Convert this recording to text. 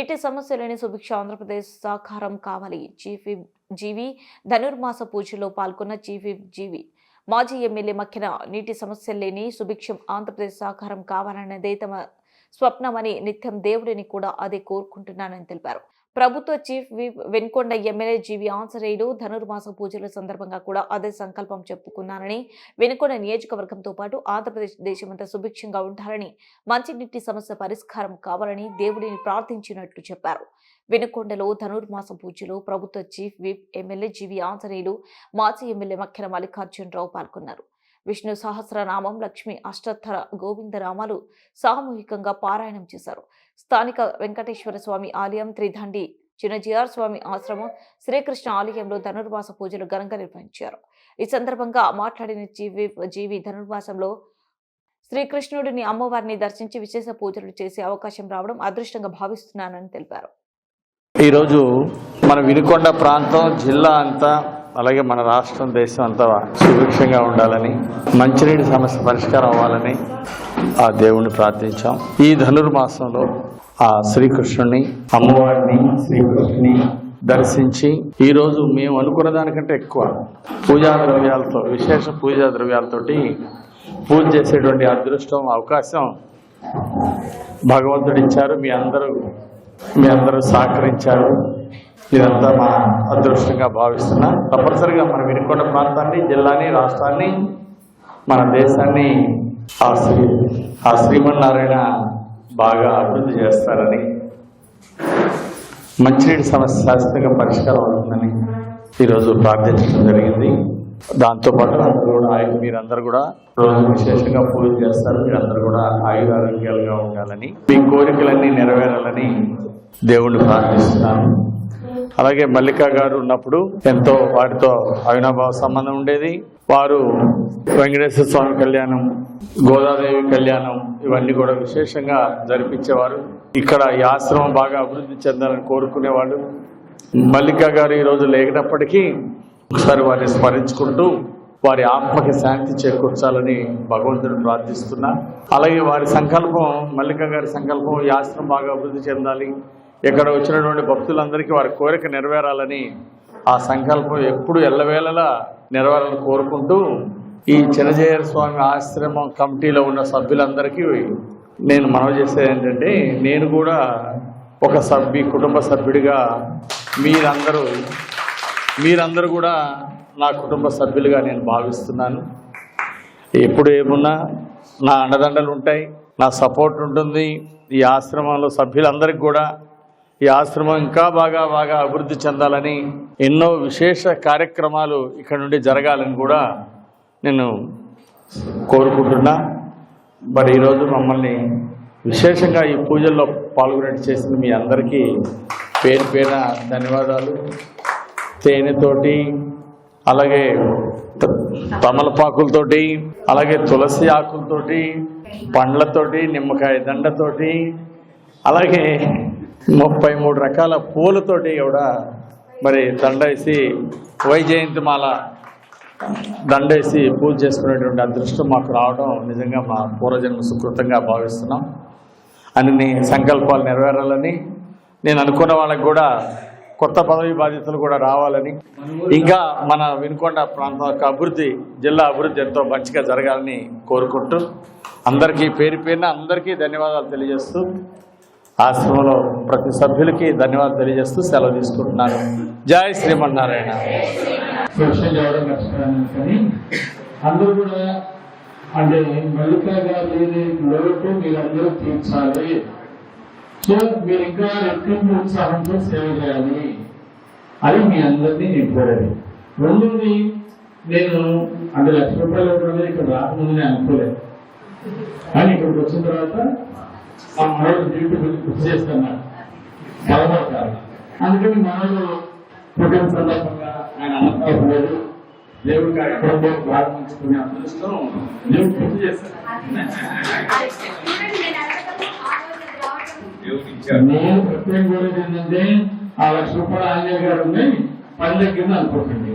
నీటి సమస్యలని సుభిక్ష ఆంధ్రప్రదేశ్ సాకారం కావాలి. చీఫ్ జీవి ధనుర్మాస పూజలో పాల్గొన్న చీఫ్ జీవి మాజీ ఎమ్మెల్యే మక్కిన నీటి సమస్యలు లేని సుభిక్షం ఆంధ్రప్రదేశ్ సాకారం కావాలన్నదే తమ స్వప్నమని నిత్యం దేవుడిని కూడా అదే కోరుకుంటున్నానని తెలిపారు. ప్రభుత్వ chief whip Vinukonda MLA G V Anjaneyulu Dhanurmasa పూజల సందర్భంగా కూడా అదే సంకల్పం చెప్పుకున్నానని వెనుకొండ నియోజకవర్గంతో పాటు ఆంధ్రప్రదేశ్ దేశమంతా సుభిక్షంగా ఉండాలని మంచినీటి సమస్య పరిష్కారం కావాలని దేవుడిని ప్రార్థించినట్లు చెప్పారు. వెనుకొండలో ధనుర్మాస పూజలో ప్రభుత్వ చీఫ్ విప్ ఎమ్మెల్యే జీవి ఆంజనేయులు మాజీ ఎమ్మెల్యే మక్కెన మల్లికార్జునరావు పాల్గొన్నారు. విష్ణు సహస్రనామం లక్ష్మి అష్టోత్తర గోవిందరామాలు సామూహికంగా పారాయణం చేశారు. స్థానిక వెంకటేశ్వర స్వామి ఆలయం త్రిదండి చిన్నజీఆర్ స్వామి ఆశ్రమం శ్రీకృష్ణ ఆలయంలో ధనుర్మాస పూజలు ఘనంగా నిర్వహించారు. ఈ సందర్భంగా మాట్లాడిన జీవి జీవి ధనుర్మాసంలో శ్రీకృష్ణుడిని అమ్మవారిని దర్శించి విశేష పూజలు చేసే అవకాశం రావడం అదృష్టంగా భావిస్తున్నానని తెలిపారు. ఈరోజు మన వినుకొండ ప్రాంతం జిల్లా అంతా అలాగే మన రాష్ట్రం దేశం అంతా సుభిక్షంగా ఉండాలని మంచినీటి సమస్య పరిష్కారం అవ్వాలని ఆ దేవుణ్ణి ప్రార్థించాం. ఈ ధనుర్మాసంలో ఆ శ్రీకృష్ణుని అమ్మవారిని శ్రీకృష్ణుని దర్శించి ఈరోజు మేము అనుకున్న దానికంటే ఎక్కువ పూజా ద్రవ్యాలతో విశేష పూజా ద్రవ్యాలతోటి పూజ చేసేటువంటి అదృష్టం అవకాశం భగవంతుడిచ్చారు. మీ అందరూ మీ అందరూ సహకరించారు. ఇదంతా మా అదృష్టంగా భావిస్తున్నా. తప్పనిసరిగా మన వినుకొండ ప్రాంతాన్ని జిల్లాని రాష్ట్రాన్ని మన దేశాన్ని ఆ శ్రీ ఆ శ్రీమన్నారాయణ బాగా అభివృద్ధి చేస్తారని మంచినీటి సమస్య శాశ్వతంగా పరిష్కారం అవుతుందని ఈరోజు ప్రార్థించడం జరిగింది. దాంతోపాటు అందరూ కూడా ఆయన మీరందరూ కూడా రోజు విశేషంగా పూజ చేస్తారు. మీరందరూ కూడా ఆయుధ ఆరోగ్యాలుగా ఉండాలని మీ కోరికలన్నీ నెరవేరాలని దేవుణ్ణి ప్రార్థిస్తున్నాను. అలాగే మల్లిక గారు ఉన్నప్పుడు ఎంతో వారితో అవినాభావ సంబంధం ఉండేది. వారు వెంకటేశ్వర స్వామి కళ్యాణం గోదాదేవి కళ్యాణం ఇవన్నీ కూడా విశేషంగా జరిపించేవారు. ఇక్కడ ఈ ఆశ్రమం బాగా అభివృద్ధి చెందాలని కోరుకునేవాళ్ళు. మల్లిక గారు ఈరోజు లేనప్పటికీ ఒకసారి వారిని స్మరించుకుంటూ వారి ఆత్మకి శాంతి చేకూర్చాలని భగవంతుడు ప్రార్థిస్తున్నా. అలాగే వారి సంకల్పం మల్లిక గారి సంకల్పం ఈ ఆశ్రమం బాగా అభివృద్ధి చెందాలి. ఇక్కడ వచ్చినటువంటి భక్తులందరికీ వారి కోరిక నెరవేరాలని ఆ సంకల్పం ఎప్పుడు ఎల్లవేళలా నెరవేరాలని కోరుకుంటూ ఈ చిన్నజయర్ స్వామి ఆశ్రమం కమిటీలో ఉన్న సభ్యులందరికీ నేను మనవి చేసేది ఏంటంటే నేను కూడా ఒక సభ్యు కుటుంబ సభ్యుడిగా మీరందరూ మీరందరూ కూడా నా కుటుంబ సభ్యులుగా నేను భావిస్తున్నాను. ఎప్పుడు ఏమున్నా నా అండదండలు ఉంటాయి నా సపోర్ట్ ఉంటుంది. ఈ ఆశ్రమంలో సభ్యులందరికీ కూడా ఈ ఆశ్రమం ఇంకా బాగా బాగా అభివృద్ధి చెందాలని ఎన్నో విశేష కార్యక్రమాలు ఇక్కడ నుండి జరగాలని కూడా నేను కోరుకుంటున్నా. మరి ఈరోజు మమ్మల్ని విశేషంగా ఈ పూజల్లో పాల్గొనేట్టు చేసిన మీ అందరికీ పేరు పేర ధన్యవాదాలు. తేనెతోటి అలాగే తమలపాకులతోటి అలాగే తులసి ఆకులతోటి పండ్లతోటి నిమ్మకాయ దండతోటి అలాగే ముప్పై మూడు రకాల పూలతోటి కూడా మరి దండ వేసి వైజయంతి మాల దండేసి పూజ చేసుకునేటువంటి అదృష్టం మాకు రావడం నిజంగా మా పూర్వజన్మ సుకృతంగా భావిస్తున్నాం. అన్ని సంకల్పాలు నెరవేరాలని నేను అనుకున్న వాళ్ళకి కూడా కొత్త పదవి బాధ్యతలు కూడా రావాలని ఇంకా మన వినుకొండ ప్రాంతం యొక్క అభివృద్ధి జిల్లా అభివృద్ధి ఎంతో మంచిగా జరగాలని కోరుకుంటూ అందరికీ పేరు పేరున అందరికీ ధన్యవాదాలు తెలియజేస్తూ ఆశ్రమంలో ప్రతి సభ్యులకి ధన్యవాదాలు తెలియజేస్తూ సెలవు తీసుకుంటున్నాను. జై శ్రీమన్నారాయణ. క్వశ్చన్ చేయడం కష్టం కానీ అందరూ కూడా అంటే మల్లిక గారు లేని లోటు మీరందరూ తీర్చాలి. సో మీరు ఇంకా రెట్టింపు ఉత్సాహంతో సేవ చేయాలి? అది మీ అందరినీ నేను కోరేది రెండోది నేను అంటే లక్ష రూపాయలు ఇక్కడ రాకముందునే అనుకోలేదు. కానీ ఇక్కడికి వచ్చిన తర్వాత మా మనోడు చేస్తున్నారు బలపడతారు అందుకని పుట్టిన సందర్భంగా ఆయన అన్నదానం లేదు. దేవుడి కార్యక్రమంలో ప్రారంభించుకునే అదృష్టం దేవుడు గుర్తు చేశారు నేను ప్రత్యేక కోరేది ఏంటంటే ఆ లక్ష రూపాయలు ఆంజనేయ గారు ఉన్నాయి పని దగ్గర అనుకోకండి